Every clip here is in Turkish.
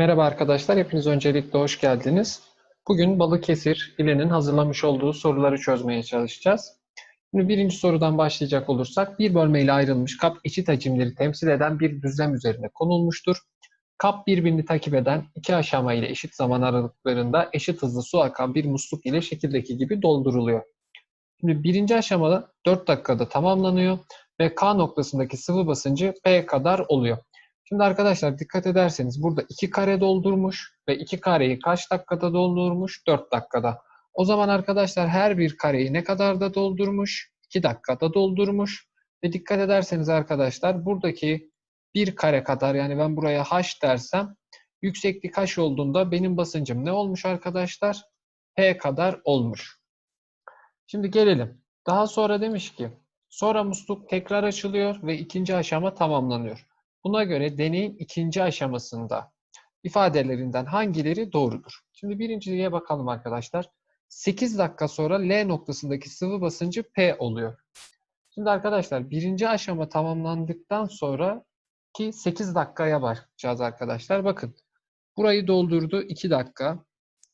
Merhaba arkadaşlar, hepiniz öncelikle hoş geldiniz. Bugün Balıkesir ilenin hazırlamış olduğu soruları çözmeye çalışacağız. Şimdi birinci sorudan başlayacak olursak, bir bölmeyle ayrılmış kap eşit hacimleri temsil eden bir düzlem üzerine konulmuştur. Kap birbirini takip eden iki aşama ile eşit zaman aralıklarında eşit hızlı su akan bir musluk ile şekildeki gibi dolduruluyor. Şimdi birinci aşamada 4 dakikada tamamlanıyor ve K noktasındaki sıvı basıncı P kadar oluyor. Şimdi arkadaşlar dikkat ederseniz burada 2 kare doldurmuş ve 2 kareyi kaç dakikada doldurmuş? 4 dakikada. O zaman arkadaşlar her bir kareyi ne kadar da doldurmuş? 2 dakikada doldurmuş. Ve dikkat ederseniz arkadaşlar buradaki bir kare kadar yani ben buraya h dersem yükseklik h olduğunda benim basıncım ne olmuş arkadaşlar? P kadar olmuş. Şimdi gelelim. Daha sonra demiş ki sonra musluk tekrar açılıyor ve ikinci aşama tamamlanıyor. Buna göre deneyin ikinci aşamasında ifadelerinden hangileri doğrudur? Şimdi birinciliğe bakalım arkadaşlar. 8 dakika sonra L noktasındaki sıvı basıncı P oluyor. Şimdi arkadaşlar birinci aşama tamamlandıktan sonra ki 8 dakikaya bakacağız arkadaşlar. Bakın burayı doldurdu 2 dakika.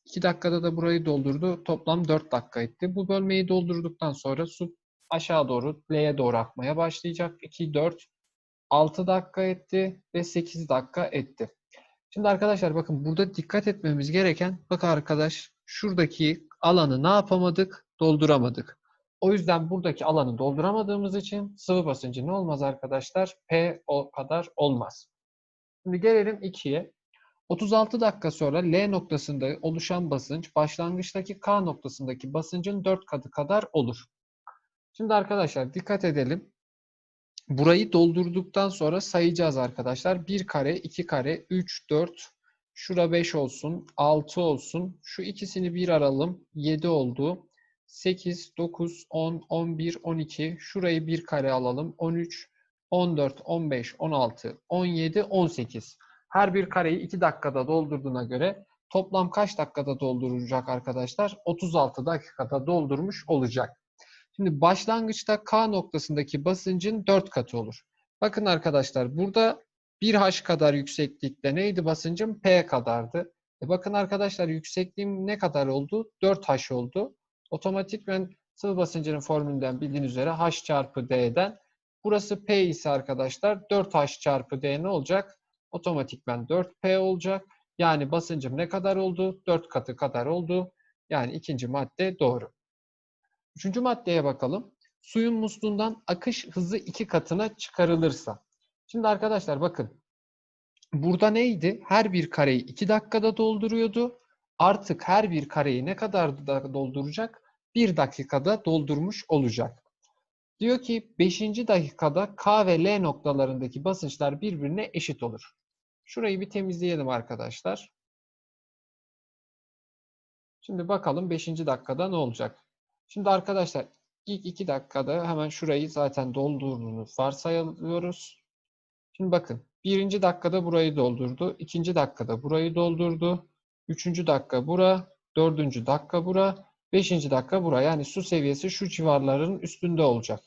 2 dakikada da burayı doldurdu. Toplam 4 dakika etti. Bu bölmeyi doldurduktan sonra su aşağı doğru L'ye doğru akmaya başlayacak. 2, 4, 6 dakika etti ve 8 dakika etti. Şimdi arkadaşlar bakın burada dikkat etmemiz gereken bak arkadaş şuradaki alanı ne yapamadık? Dolduramadık. O yüzden buradaki alanı dolduramadığımız için sıvı basıncı ne olmaz arkadaşlar? P o kadar olmaz. Şimdi gelelim 2'ye. 36 dakika sonra L noktasında oluşan basınç başlangıçtaki K noktasındaki basıncın 4 katı kadar olur. Şimdi arkadaşlar dikkat edelim. Burayı doldurduktan sonra sayacağız arkadaşlar. 1 kare, 2 kare, 3, 4, şura 5 olsun, 6 olsun. Şu ikisini bir aralım. 7 oldu. 8, 9, 10, 11, 12. Şurayı bir kare alalım. 13, 14, 15, 16, 17, 18. Her bir kareyi 2 dakikada doldurduğuna göre toplam kaç dakikada dolduracak arkadaşlar? 36 dakikada doldurmuş olacak. Şimdi başlangıçta K noktasındaki basıncın 4 katı olur. Bakın arkadaşlar burada 1H kadar yükseklikte neydi basıncım? P kadardı. E bakın arkadaşlar yüksekliğim ne kadar oldu? 4H oldu. Otomatikmen sıvı basıncının formülünden bildiğiniz üzere H çarpı D'den burası P ise arkadaşlar 4H çarpı D ne olacak? Otomatikmen 4P olacak. Yani basıncım ne kadar oldu? 4 katı kadar oldu. Yani ikinci madde doğru. Üçüncü maddeye bakalım. Suyun musluğundan akış hızı iki katına çıkarılırsa. Şimdi arkadaşlar bakın. Burada neydi? Her bir kareyi iki dakikada dolduruyordu. Artık her bir kareyi ne kadar da dolduracak? Bir dakikada doldurmuş olacak. Diyor ki 5. dakikada K ve L noktalarındaki basınçlar birbirine eşit olur. Şurayı bir temizleyelim arkadaşlar. Şimdi bakalım 5. dakikada ne olacak? Şimdi arkadaşlar ilk 2 dakikada hemen şurayı zaten doldurduğunu varsayıyoruz. Şimdi bakın birinci dakikada burayı doldurdu. ikinci dakikada burayı doldurdu. Üçüncü dakika bura. Dördüncü dakika bura. Beşinci dakika bura. Yani su seviyesi şu civarların üstünde olacak.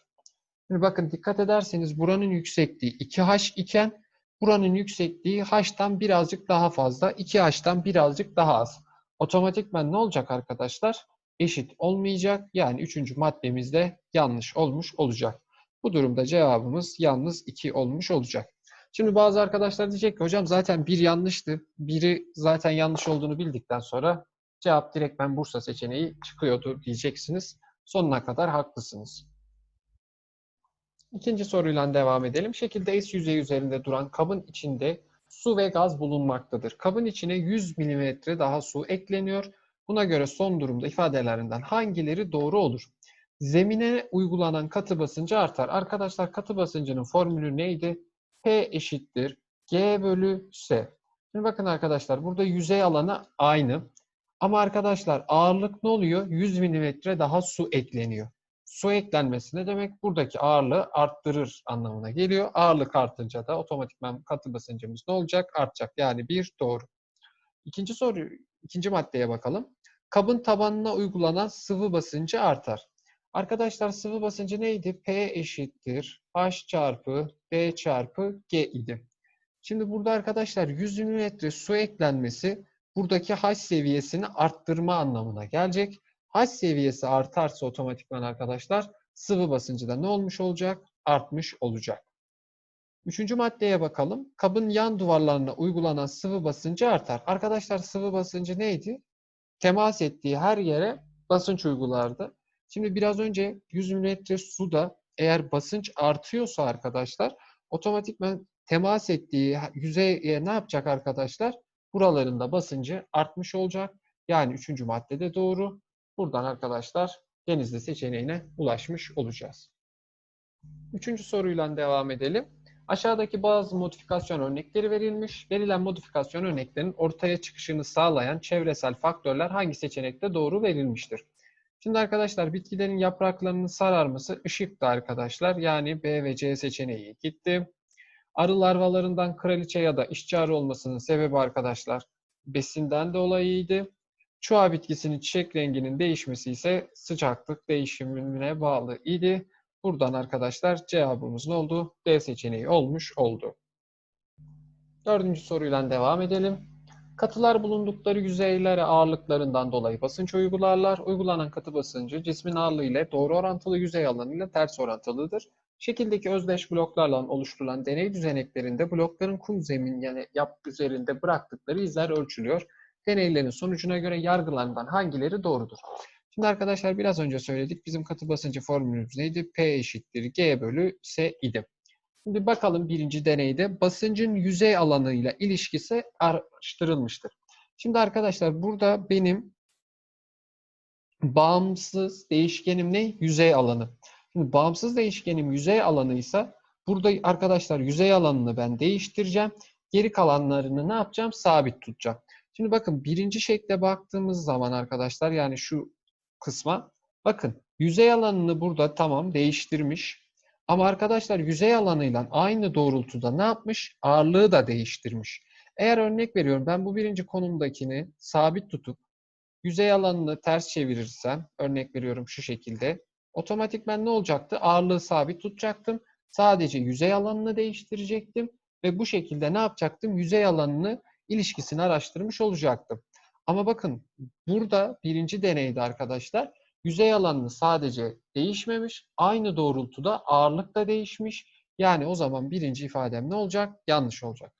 Şimdi bakın dikkat ederseniz buranın yüksekliği 2H iken buranın yüksekliği H'tan birazcık daha fazla. 2H'tan birazcık daha az. Otomatikmen ne olacak arkadaşlar? Eşit olmayacak. Yani üçüncü maddemizde yanlış olmuş olacak. Bu durumda cevabımız yalnız 2 olmuş olacak. Şimdi bazı arkadaşlar diyecek ki hocam zaten bir yanlıştı. Biri zaten yanlış olduğunu bildikten sonra cevap direkt ben Bursa seçeneği çıkıyordu diyeceksiniz. Sonuna kadar haklısınız. İkinci soruyla devam edelim. Şekilde S yüzeyi üzerinde duran kabın içinde su ve gaz bulunmaktadır. Kabın içine 100 mm daha su ekleniyor Buna göre son durumda ifadelerinden hangileri doğru olur? Zemine uygulanan katı basıncı artar. Arkadaşlar katı basıncının formülü neydi? P eşittir G bölü S. Şimdi bakın arkadaşlar burada yüzey alanı aynı. Ama arkadaşlar ağırlık ne oluyor? 100 mm daha su ekleniyor. Su eklenmesi ne demek? Buradaki ağırlığı arttırır anlamına geliyor. Ağırlık artınca da otomatikman katı basıncımız ne olacak? Artacak. Yani bir doğru. İkinci soru, ikinci maddeye bakalım kabın tabanına uygulanan sıvı basıncı artar. Arkadaşlar sıvı basıncı neydi? P eşittir H çarpı D çarpı G idi. Şimdi burada arkadaşlar 100 mililitre su eklenmesi buradaki H seviyesini arttırma anlamına gelecek. H seviyesi artarsa otomatikman arkadaşlar sıvı basıncı da ne olmuş olacak? Artmış olacak. Üçüncü maddeye bakalım. Kabın yan duvarlarına uygulanan sıvı basıncı artar. Arkadaşlar sıvı basıncı neydi? Temas ettiği her yere basınç uygulardı. Şimdi biraz önce 100 mililitre suda eğer basınç artıyorsa arkadaşlar otomatikman temas ettiği yüzeye ne yapacak arkadaşlar? Buralarında basıncı artmış olacak. Yani üçüncü maddede doğru. Buradan arkadaşlar denizli seçeneğine ulaşmış olacağız. Üçüncü soruyla devam edelim. Aşağıdaki bazı modifikasyon örnekleri verilmiş. Verilen modifikasyon örneklerinin ortaya çıkışını sağlayan çevresel faktörler hangi seçenekte doğru verilmiştir? Şimdi arkadaşlar bitkilerin yapraklarının sararması ışıktı arkadaşlar. Yani B ve C seçeneği gitti. Arı larvalarından kraliçe ya da işçi arı olmasının sebebi arkadaşlar besinden dolayıydı. Çuha bitkisinin çiçek renginin değişmesi ise sıcaklık değişimine bağlı idi. Buradan arkadaşlar cevabımız ne oldu? D seçeneği olmuş oldu. Dördüncü soruyla devam edelim. Katılar bulundukları yüzeylere ağırlıklarından dolayı basınç uygularlar. Uygulanan katı basıncı cismin ağırlığı ile doğru orantılı yüzey alanı ile ters orantılıdır. Şekildeki özdeş bloklarla oluşturulan deney düzeneklerinde blokların kum zemin yani yap üzerinde bıraktıkları izler ölçülüyor. Deneylerin sonucuna göre yargılarından hangileri doğrudur? Şimdi arkadaşlar biraz önce söyledik. Bizim katı basıncı formülümüz neydi? P eşittir G bölü S idi. Şimdi bakalım birinci deneyde basıncın yüzey alanıyla ilişkisi araştırılmıştır. Şimdi arkadaşlar burada benim bağımsız değişkenim ne? Yüzey alanı. Şimdi bağımsız değişkenim yüzey alanıysa burada arkadaşlar yüzey alanını ben değiştireceğim. Geri kalanlarını ne yapacağım? Sabit tutacağım. Şimdi bakın birinci şekle baktığımız zaman arkadaşlar yani şu kısma bakın yüzey alanını burada tamam değiştirmiş. Ama arkadaşlar yüzey alanıyla aynı doğrultuda ne yapmış? Ağırlığı da değiştirmiş. Eğer örnek veriyorum ben bu birinci konumdakini sabit tutup yüzey alanını ters çevirirsem örnek veriyorum şu şekilde otomatikmen ne olacaktı? Ağırlığı sabit tutacaktım. Sadece yüzey alanını değiştirecektim ve bu şekilde ne yapacaktım? Yüzey alanını ilişkisini araştırmış olacaktım. Ama bakın burada birinci deneyde arkadaşlar yüzey alanını sadece değişmemiş, aynı doğrultuda ağırlık da değişmiş. Yani o zaman birinci ifadem ne olacak? Yanlış olacak.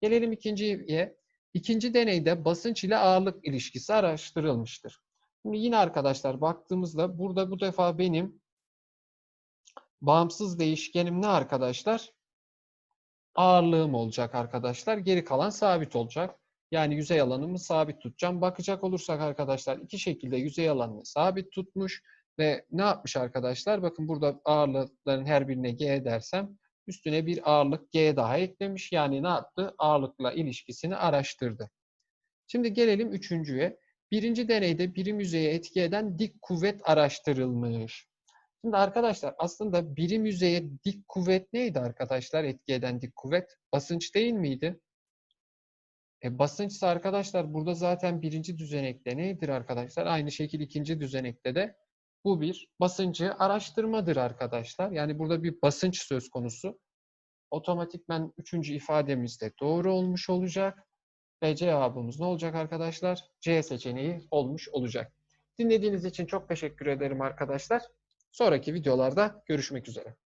Gelelim ikinciye. İkinci deneyde basınç ile ağırlık ilişkisi araştırılmıştır. Şimdi yine arkadaşlar baktığımızda burada bu defa benim bağımsız değişkenim ne arkadaşlar? Ağırlığım olacak arkadaşlar. Geri kalan sabit olacak. Yani yüzey alanımı sabit tutacağım. Bakacak olursak arkadaşlar iki şekilde yüzey alanını sabit tutmuş ve ne yapmış arkadaşlar? Bakın burada ağırlıkların her birine G dersem üstüne bir ağırlık G daha eklemiş. Yani ne yaptı? Ağırlıkla ilişkisini araştırdı. Şimdi gelelim üçüncüye. Birinci deneyde birim yüzeye etki eden dik kuvvet araştırılmış. Şimdi arkadaşlar aslında birim yüzeye dik kuvvet neydi arkadaşlar? Etki eden dik kuvvet basınç değil miydi? E, basınçsa arkadaşlar burada zaten birinci düzenekte nedir arkadaşlar? Aynı şekil ikinci düzenekte de bu bir basıncı araştırmadır arkadaşlar. Yani burada bir basınç söz konusu. Otomatikmen üçüncü ifademiz de doğru olmuş olacak. Ve cevabımız ne olacak arkadaşlar? C seçeneği olmuş olacak. Dinlediğiniz için çok teşekkür ederim arkadaşlar. Sonraki videolarda görüşmek üzere.